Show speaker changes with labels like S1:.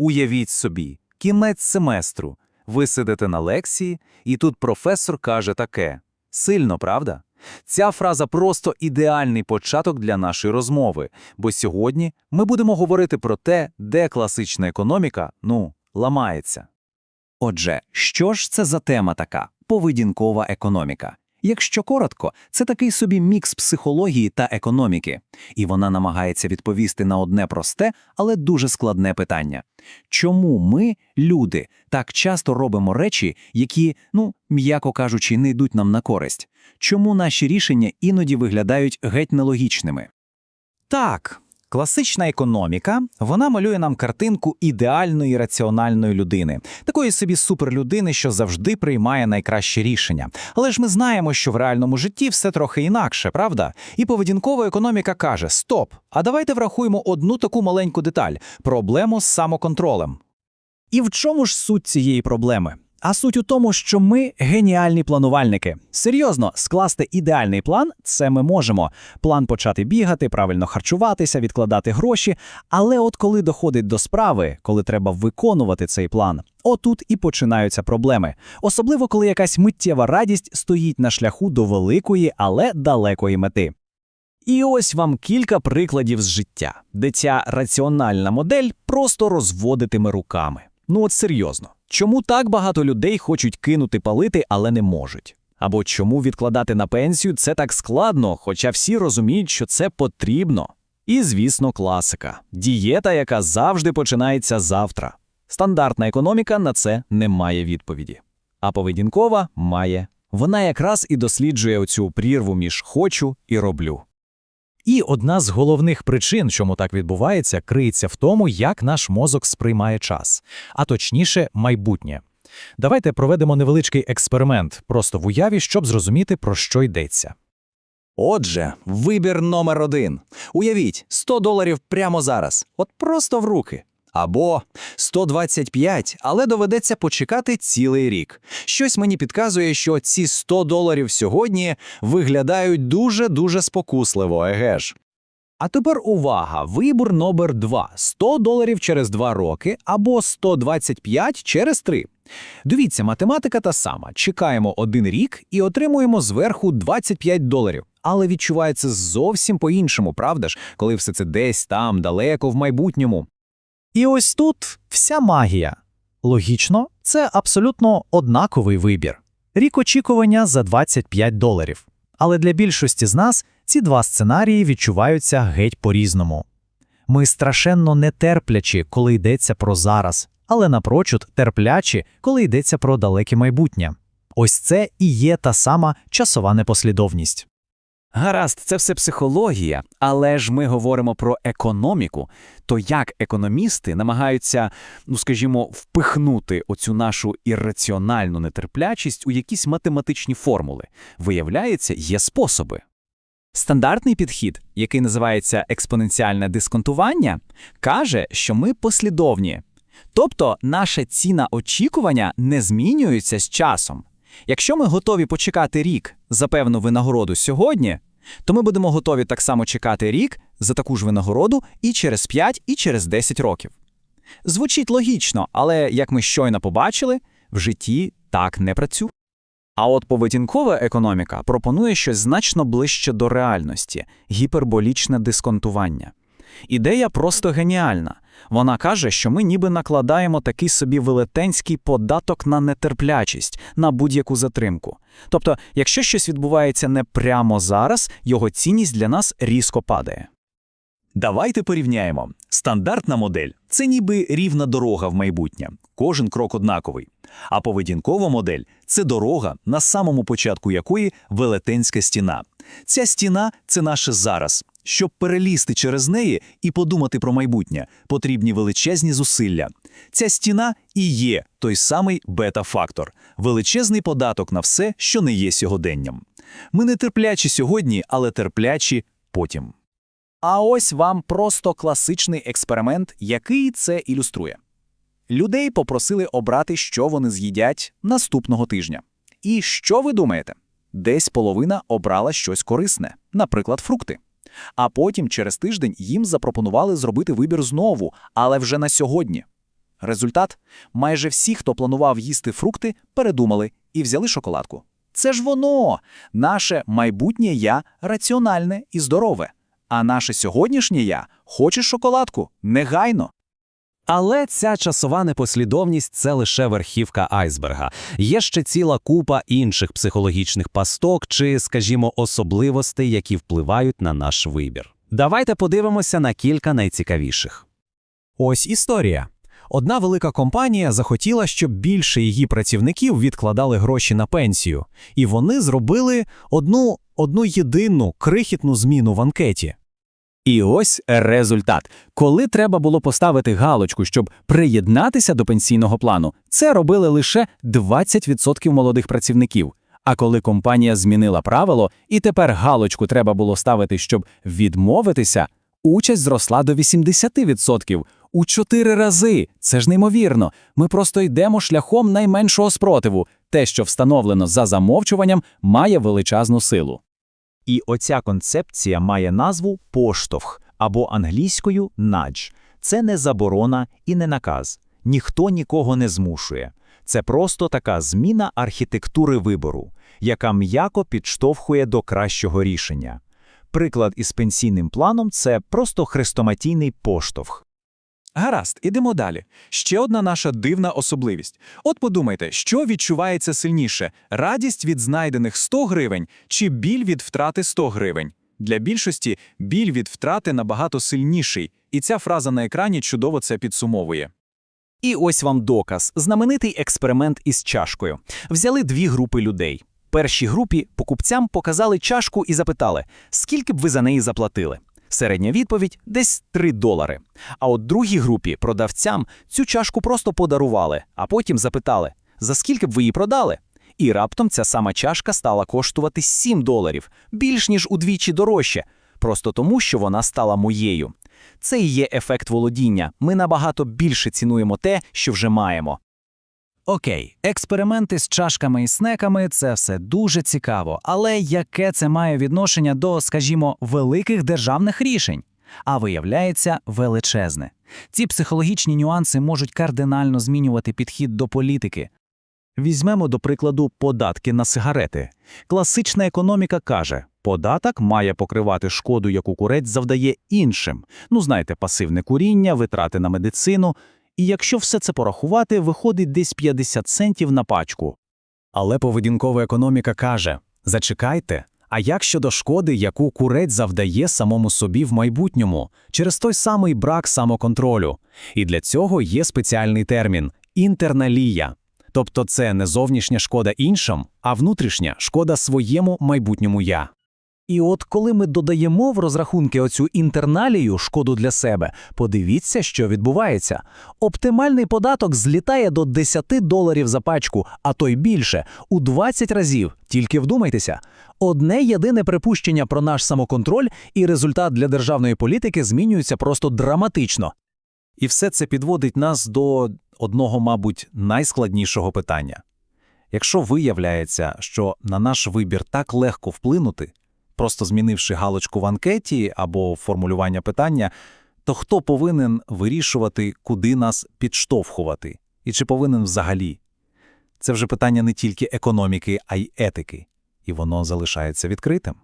S1: Уявіть собі, кінець семестру. Ви сидите на лекції, і тут професор каже таке. Сильно, правда? Ця фраза просто ідеальний початок для нашої розмови, бо сьогодні ми будемо говорити про те, де класична економіка, ну, ламається.
S2: Отже, що ж це за тема така поведінкова економіка? Якщо коротко, це такий собі мікс психології та економіки, і вона намагається відповісти на одне просте, але дуже складне питання: чому ми, люди, так часто робимо речі, які, ну м'яко кажучи, не йдуть нам на користь? Чому наші рішення іноді виглядають геть нелогічними?
S3: Так, класична економіка, вона малює нам картинку ідеальної раціональної людини, такої собі суперлюдини, що завжди приймає найкраще рішення. Але ж ми знаємо, що в реальному житті все трохи інакше, правда? І поведінкова економіка каже: Стоп! А давайте врахуємо одну таку маленьку деталь проблему з самоконтролем. І в чому ж суть цієї проблеми? А суть у тому, що ми геніальні планувальники. Серйозно, скласти ідеальний план це ми можемо. План почати бігати, правильно харчуватися, відкладати гроші. Але от коли доходить до справи, коли треба виконувати цей план, отут і починаються проблеми. Особливо коли якась миттєва радість стоїть на шляху до великої, але далекої мети. І ось вам кілька прикладів з життя, де ця раціональна модель просто розводитиме руками. Ну от серйозно, чому так багато людей хочуть кинути палити, але не можуть? Або чому відкладати на пенсію це так складно, хоча всі розуміють, що це потрібно? І, звісно, класика дієта, яка завжди починається завтра. Стандартна економіка на це не має відповіді. А поведінкова має. Вона якраз і досліджує оцю прірву між хочу і роблю. І одна з головних причин, чому так відбувається, криється в тому, як наш мозок сприймає час, а точніше, майбутнє. Давайте проведемо невеличкий експеримент просто в уяві, щоб зрозуміти, про що йдеться.
S2: Отже, вибір номер один. Уявіть, 100 доларів прямо зараз, от просто в руки. Або 125, але доведеться почекати цілий рік. Щось мені підказує, що ці 100 доларів сьогодні виглядають дуже-дуже спокусливо, еге ж.
S3: А тепер увага! Вибір номер 2 – 100 доларів через 2 роки або 125 через 3. Дивіться, математика та сама. Чекаємо один рік і отримуємо зверху 25 доларів. Але відчувається зовсім по-іншому, правда ж, коли все це десь там, далеко в майбутньому. І ось тут вся магія. Логічно, це абсолютно однаковий вибір. Рік очікування за 25 доларів. Але для більшості з нас ці два сценарії відчуваються геть по-різному. Ми страшенно нетерплячі, коли йдеться про зараз, але напрочуд терплячі, коли йдеться про далеке майбутнє. Ось це і є та сама часова непослідовність.
S1: Гаразд, це все психологія, але ж ми говоримо про економіку. То як економісти намагаються, ну скажімо, впихнути оцю нашу ірраціональну нетерплячість у якісь математичні формули? Виявляється, є способи. Стандартний підхід, який називається експоненціальне дисконтування, каже, що ми послідовні. Тобто наша ціна очікування не змінюється з часом. Якщо ми готові почекати рік за певну винагороду сьогодні, то ми будемо готові так само чекати рік за таку ж винагороду і через 5, і через 10 років. Звучить логічно, але як ми щойно побачили, в житті так не працює. А от поведінкова економіка пропонує щось значно ближче до реальності гіперболічне дисконтування. Ідея просто геніальна. Вона каже, що ми ніби накладаємо такий собі велетенський податок на нетерплячість, на будь-яку затримку. Тобто, якщо щось відбувається не прямо зараз, його цінність для нас різко падає.
S2: Давайте порівняємо. Стандартна модель це ніби рівна дорога в майбутнє, кожен крок однаковий. А поведінкова модель це дорога, на самому початку якої велетенська стіна. Ця стіна це наше зараз. Щоб перелізти через неї і подумати про майбутнє, потрібні величезні зусилля. Ця стіна і є той самий бета-фактор, величезний податок на все, що не є сьогоденням. Ми не терплячі сьогодні, але терплячі потім.
S3: А ось вам просто класичний експеримент, який це ілюструє. Людей попросили обрати, що вони з'їдять наступного тижня. І що ви думаєте? Десь половина обрала щось корисне, наприклад, фрукти. А потім через тиждень їм запропонували зробити вибір знову, але вже на сьогодні.
S1: Результат – майже всі, хто планував їсти фрукти, передумали і взяли шоколадку. Це ж воно! Наше майбутнє «я» раціональне і здорове. А наше сьогоднішнє «я» хоче шоколадку негайно.
S4: Але ця часова непослідовність це лише верхівка айсберга. Є ще ціла купа інших психологічних пасток чи, скажімо, особливостей, які впливають на наш вибір. Давайте подивимося на кілька найцікавіших.
S5: Ось історія. Одна велика компанія захотіла, щоб більше її працівників відкладали гроші на пенсію, і вони зробили одну, одну єдину крихітну зміну в анкеті.
S1: І ось результат. Коли треба було поставити галочку, щоб приєднатися до пенсійного плану, це робили лише 20% молодих працівників. А коли компанія змінила правило, і тепер галочку треба було ставити, щоб відмовитися, участь зросла до 80%. У чотири рази. Це ж неймовірно. Ми просто йдемо шляхом найменшого спротиву. Те, що встановлено за замовчуванням, має величезну силу.
S3: І оця концепція має назву поштовх або англійською «nudge». Це не заборона і не наказ. Ніхто нікого не змушує. Це просто така зміна архітектури вибору, яка м'яко підштовхує до кращого рішення. Приклад із пенсійним планом це просто хрестоматійний поштовх.
S5: Гаразд, ідемо далі. Ще одна наша дивна особливість. От подумайте, що відчувається сильніше: радість від знайдених 100 гривень чи біль від втрати 100 гривень. Для більшості біль від втрати набагато сильніший, і ця фраза на екрані чудово це підсумовує.
S4: І ось вам доказ знаменитий експеримент із чашкою. Взяли дві групи людей. Першій групі покупцям показали чашку і запитали, скільки б ви за неї заплатили. Середня відповідь десь 3 долари. А от другій групі продавцям цю чашку просто подарували, а потім запитали, за скільки б ви її продали. І раптом ця сама чашка стала коштувати 7 доларів, більш ніж удвічі дорожче, просто тому, що вона стала моєю. Це і є ефект володіння. Ми набагато більше цінуємо те, що вже маємо.
S6: Окей, експерименти з чашками і снеками це все дуже цікаво, але яке це має відношення до, скажімо, великих державних рішень? А виявляється, величезне. Ці психологічні нюанси можуть кардинально змінювати підхід до політики.
S3: Візьмемо, до прикладу, податки на сигарети. Класична економіка каже, податок має покривати шкоду, яку курець завдає іншим. Ну, знаєте, пасивне куріння, витрати на медицину. І якщо все це порахувати, виходить десь 50 центів на пачку.
S5: Але поведінкова економіка каже: зачекайте. А як щодо шкоди, яку курець завдає самому собі в майбутньому, через той самий брак самоконтролю? І для цього є спеціальний термін інтерналія. Тобто це не зовнішня шкода іншим, а внутрішня шкода своєму майбутньому я.
S6: І от коли ми додаємо в розрахунки оцю інтерналію шкоду для себе, подивіться, що відбувається. Оптимальний податок злітає до 10 доларів за пачку, а то й більше, у 20 разів. Тільки вдумайтеся. Одне єдине припущення про наш самоконтроль, і результат для державної політики змінюється просто драматично.
S5: І все це підводить нас до одного, мабуть, найскладнішого питання. Якщо виявляється, що на наш вибір так легко вплинути, просто змінивши галочку в анкеті або формулювання питання, то хто повинен вирішувати, куди нас підштовхувати? І чи повинен взагалі? Це вже питання не тільки економіки, а й етики, і воно залишається відкритим.